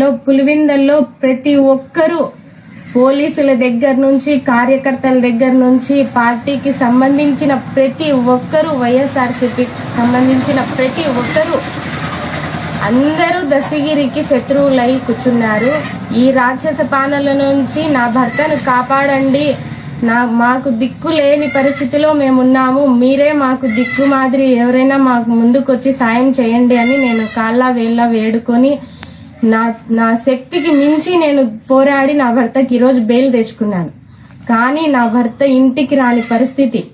లో పులివిందల్లో ప్రతి ఒక్కరూ పోలీసుల దగ్గర నుంచి కార్యకర్తల దగ్గర నుంచి పార్టీకి సంబంధించిన ప్రతి ఒక్కరూ వైఎస్ఆర్సీపీ సంబంధించిన ప్రతి ఒక్కరూ అందరూ దశగిరికి శత్రువులై కూర్చున్నారు. ఈ రాక్షస పానల నుంచి నా భర్తను కాపాడండి. నా మాకు దిక్కు లేని పరిస్థితిలో మేమున్నాము. మీరే మాకు దిక్కు మాదిరి ఎవరైనా మాకు ముందుకొచ్చి సాయం చేయండి అని నేను కాళ్ళ వేళ్ళ వేడుకొని నా నా శక్తికి మించి నేను పోరాడి నా భర్తకి ఈరోజు బెయిల్ తెచ్చుకున్నాను. కానీ నా భర్త ఇంటికి రాని పరిస్థితి.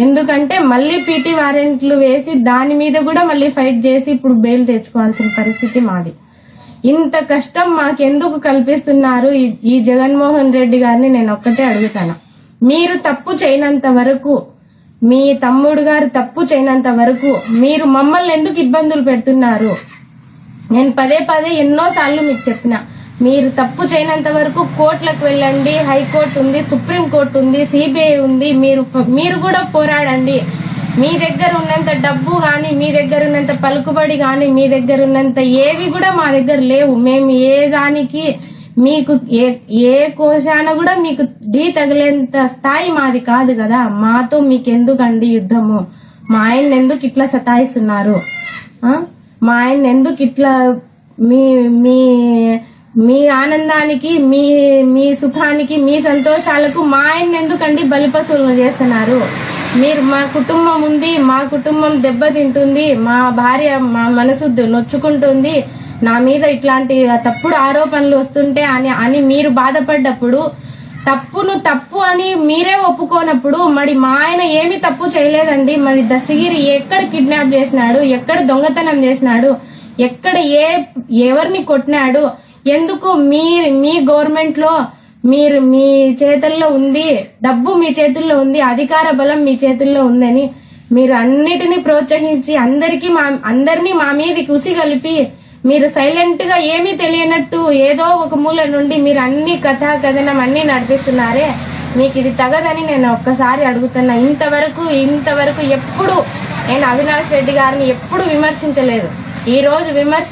ఎందుకంటే మళ్ళీ పీటీ వారెంట్లు వేసి దాని మీద కూడా మళ్ళీ ఫైట్ చేసి ఇప్పుడు బెయిల్ తెచ్చుకోవాల్సిన పరిస్థితి మాది. ఇంత కష్టం మాకెందుకు కల్పిస్తున్నారు ఈ- ఈ జగన్మోహన్ రెడ్డి గారిని నేను ఒక్కటే అడుగుతాను. మీరు తప్పు చేయనంత వరకు మీ తమ్ముడు గారు తప్పు చేయనంత వరకు మీరు మమ్మల్ని ఎందుకు ఇబ్బందులు పెడుతున్నారు? నేను పదే పదే ఎన్నో సార్లు మీకు చెప్పిన మీరు తప్పు చేయనంత వరకు కోర్టులకు వెళ్ళండి హైకోర్టు ఉంది సుప్రీం కోర్టు ఉంది సిబిఐ ఉంది మీరు మీరు కూడా పోరాడండి. మీ దగ్గర ఉన్నంత డబ్బు కానీ మీ దగ్గర ఉన్నంత పలుకుబడి కానీ మీ దగ్గర ఉన్నంత ఏవి కూడా మా దగ్గర లేవు. మేము ఏ దానికి మీకు ఏ ఏ కోశాన కూడా మీకు ఢీ తగిలేంత స్థాయి మాది కాదు కదా. మాతో మీకెందుకండి యుద్ధము? మా ఆయన ఎందుకు ఇట్లా సతాయిస్తున్నారు? ఆ? మా ఆయన ఎందుకు ఇట్లా మీ మీ మీ ఆనందానికి మీ మీ సుఖానికి మీ సంతోషాలకు మా ఆయన ఎందుకండి బలిపశువులను చేస్తున్నారు? మీరు మా కుటుంబం ఉంది మా కుటుంబం దెబ్బతింటుంది మా భార్య మా మనసు నొచ్చుకుంటుంది నా మీద ఇట్లాంటి తప్పుడు ఆరోపణలు వస్తుంటే అని అని మీరు బాధపడ్డప్పుడు తప్పును తప్పు అని మీరే ఒప్పుకోనప్పుడు మరి మా ఆయన ఏమి తప్పు చేయలేదండి. మరి దశగిరి ఎక్కడ కిడ్నాప్ చేసినాడు ఎక్కడ దొంగతనం చేసినాడు ఎక్కడ ఏ ఎవరిని కొట్టినాడు ఎందుకు మీ మీ గవర్నమెంట్లో మీరు మీ చేతుల్లో ఉంది డబ్బు మీ చేతుల్లో ఉంది అధికార బలం మీ చేతుల్లో ఉందని మీరు అన్నిటినీ ప్రోత్సహించి అందరికీ మా అందరినీ మా మీది కుసి కలిపి మీరు సైలెంట్గా ఏమీ తెలియనట్టు ఏదో ఒక మూల నుండి మీరు అన్ని కథా కథనం అన్ని నడిపిస్తున్నారే. మీకు ఇది తగదని నేను ఒక్కసారి అడుగుతున్నా. ఇంతవరకు ఇంతవరకు ఎప్పుడు నేను అవినాష్ రెడ్డి గారిని ఎప్పుడు విమర్శించలేదు. ఈ రోజు విమర్శ